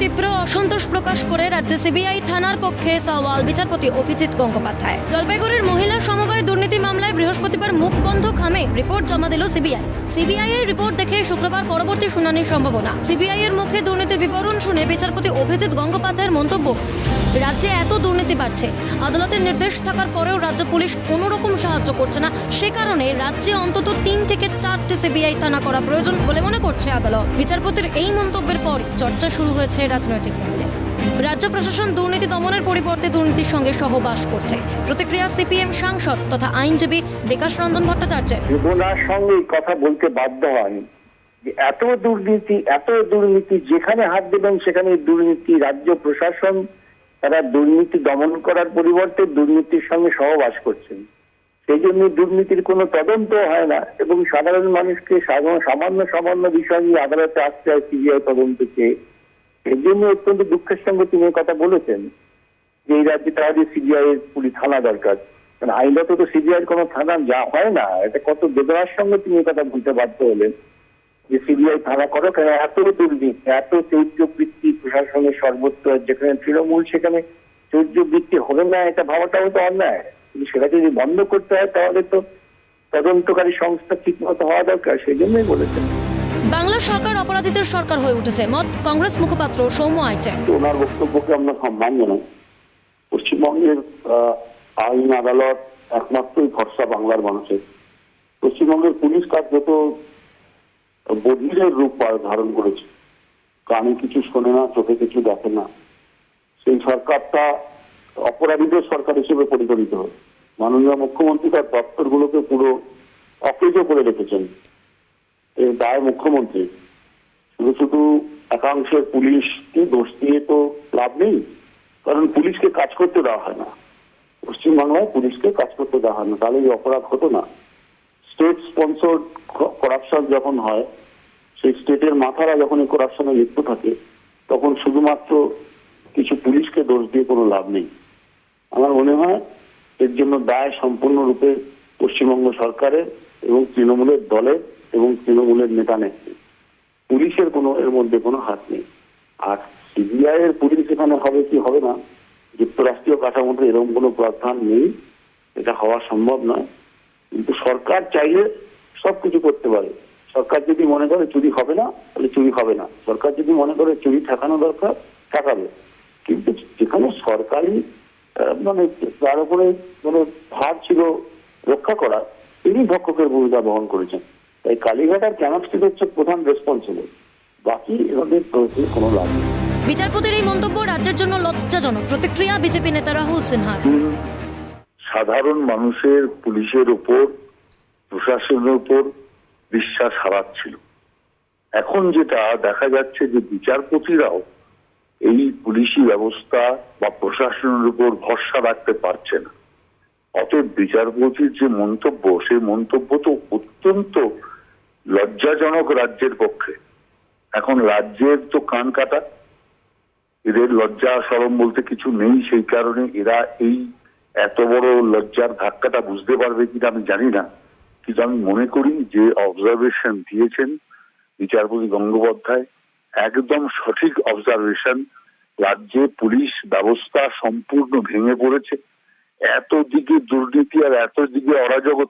তীব্র অসন্তোষ প্রকাশ করে রাজ্যে সিবিআই থানার পক্ষে সওয়াল বিচারপতি অভিজিৎ গঙ্গোপাধ্যায়। জলপাইগুড়ির মহিলা সমবায় দুর্নীতি মামলায় বৃহস্পতিবার মুখ বন্ধ খামে রিপোর্ট জমা দিল সিবিআই। সিবিআই এর রিপোর্ট দেখে শুক্রবার পরবর্তী শুনানির সম্ভাবনা। সিবিআই এর মুখে দুর্নীতির বিবরণ শুনে বিচারপতি অভিজিৎ গঙ্গোপাধ্যায়ের মন্তব্য, রাজ্যে এত দুর্নীতি বাড়ছে। আদালতের নির্দেশ থাকার পরেও রাজ্য পুলিশ কোনো রকম সাহায্য করছে না। সে কারণে রাজ্যে অন্তত তিন থেকে চারটি সিবিআই থানা করা প্রয়োজন বলে মনে করছে আদালত। বিচারপতির এই মন্তব্যের পর চর্চা শুরু হয়েছে রাজনৈতিক মহলে। রাজ্য প্রশাসন দুর্নীতি দমনের পরিবর্তে দুর্নীতির সঙ্গে সহবাস করছে। প্রতিক্রিয়া সিপিএম সাংসদ তথা আইনজীবী বিকাশ রঞ্জন ভট্টাচার্যের। ওনার সঙ্গে কথা বলতে বাধ্য হন যে এত দুর্নীতি এত দুর্নীতি যেখানে হাত দেবেন সেখানে দুর্নীতি রাজ্য প্রশাসন, তারা দুর্নীতি দমন করার পরিবর্তে দুর্নীতির সঙ্গে সহবাস করছেন। সেই জন্য দুর্নীতির কোনো তদন্ত হয় না এবং সাধারণ মানুষকে সামান্য সামান্য বিষয় নিয়ে আদালতে আসতে হয়, সিবিআই তদন্ত চেয়ে। এই জন্য অত্যন্ত দুঃখের সঙ্গে তিনি কথা বলেছেন যে এই রাজ্যে তাহলে সিবিআই এর পুলিশ থানা দরকার। কারণ আইনত তো সিবিআই কোনো থানা যা হয় না, এটা কত বেদনার সঙ্গে তিনি কথা বলতে বাধ্য হলেন যে সিবিআই থানা করো, কেন এত দুর্নীতি, এত চৌর্যবৃত্তি প্রশাসনের সর্বত্র যেখানে তৃণমূল সেখানে চৌর্যবৃত্তি হবে না, এটা ভাবাটাও তো অন্যায়। কিন্তু সেটা যদি বন্ধ করতে হয়, তাহলে তো তদন্তকারী সংস্থা ঠিক মতো হওয়া দরকার, সেই জন্যই বলেছেন। বাংলা সরকার অপরাধীদের সরকার হয়ে উঠেছে। মত কংগ্রেস মুখপাত্র সৌম্য আইচের তো ওনার বক্তব্যকে আমরা সম্মান জানাই। পশ্চিমবঙ্গের আইন, আদালত একমাত্রই ভরসা বাংলার মানুষের। পশ্চিমবঙ্গের পুলিশ কার্যত বধিরের রূপ ধারণ করেছে, কানে কিছু শোনে না, চোখে কিছু দেখে না, সেই সরকারটা অপরাধীদের সরকার হিসেবে পরিগণিত হয়। মাননীয় মুখ্যমন্ত্রী তার দপ্তরগুলোকে পুরো অকেজ করে রেখেছেন। দায় মুখ্যমন্ত্রী। শুধু শুধু একাংশের পুলিশকে দোষ দিয়ে তো লাভ নেই? কারণ পুলিশকে কাজ করতে দেওয়া হয় না। পশ্চিমবাংলায় পুলিশকে কাজ করতে দেওয়া হয় না। তাহলে এই অপরাধ হতো না। স্টেট স্পন্সর করাপশন যখন হয়, সেই স্টেটের মাথারা যখন এই করাপশনে লিপ্ত থাকে, তখন শুধুমাত্র কিছু পুলিশকে দোষ দিয়ে কোনো লাভ নেই। আমার মনে হয় এর জন্য দায় সম্পূর্ণরূপে পশ্চিমবঙ্গ সরকারের এবং তৃণমূলের দলের। এবং তৃণমূলের নেতা নেত্রী পুলিশের কোনো, এর মধ্যে কোনো হাত নেই। আর সিবিআই এর পুলিশ এখানে হবে কি হবে না, যুক্তরাষ্ট্রীয় কাঠামোতে এরকম কোনো প্রাধান নেই, এটা হওয়া সম্ভব নয়। কিন্তু সরকার চাইলে সবকিছু করতে পারে। সরকার যদি মনে করে চুরি হবে না, তাহলে চুরি হবে না। সরকার যদি মনে করে চুরি ঠেকানো দরকার, ঠেকাবে। কিন্তু যেখানে সরকারি মানে তার উপরে মানে ভার ছিল রক্ষা করা, তিনি ভক্ষকের ভূমিকা বহন করেছেন। তাই কালীঘাট আর ক্যানাপ স্ট্রিট হচ্ছে প্রধান রেসপন্সিবল বাকি দোষে কোনো লাভ নেই। বিচারপতির এই মন্তব্য রাজ্যের জন্য লজ্জাজনক। প্রতিক্রিয়া বিজেপি নেতা রাহুল সিনহার। সাধারণ মানুষের পুলিশের উপর প্রশাসনের উপর বিশ্বাস হারাচ্ছিল। এখন যেটা দেখা যাচ্ছে যে বিচারপতিরাও এই পুলিশি ব্যবস্থা বা প্রশাসনের উপর ভরসা রাখতে পারছে না। অতএব বিচারপতির যে মন্তব্য সেই মন্তব্য তো অত্যন্ত লজ্জাজনক রাজ্যের পক্ষে। এখন রাজ্যের তো কান কাটা। এদের লজ্জা সরম বলতে কিছু নেই, সেই কারণে এরা এই এত বড় লজ্জার ধাক্কাটা বুঝতে পারবে কিনা আমি জানি না। কিন্তু আমি মনে করি যে অবজারভেশন দিয়েছেন বিচারপতি গঙ্গোপাধ্যায়, একদম সঠিক অবজারভেশন রাজ্যে পুলিশ ব্যবস্থা সম্পূর্ণ ভেঙে পড়েছে। এত দিকে দুর্নীতি আর এত দিকে অরাজকতা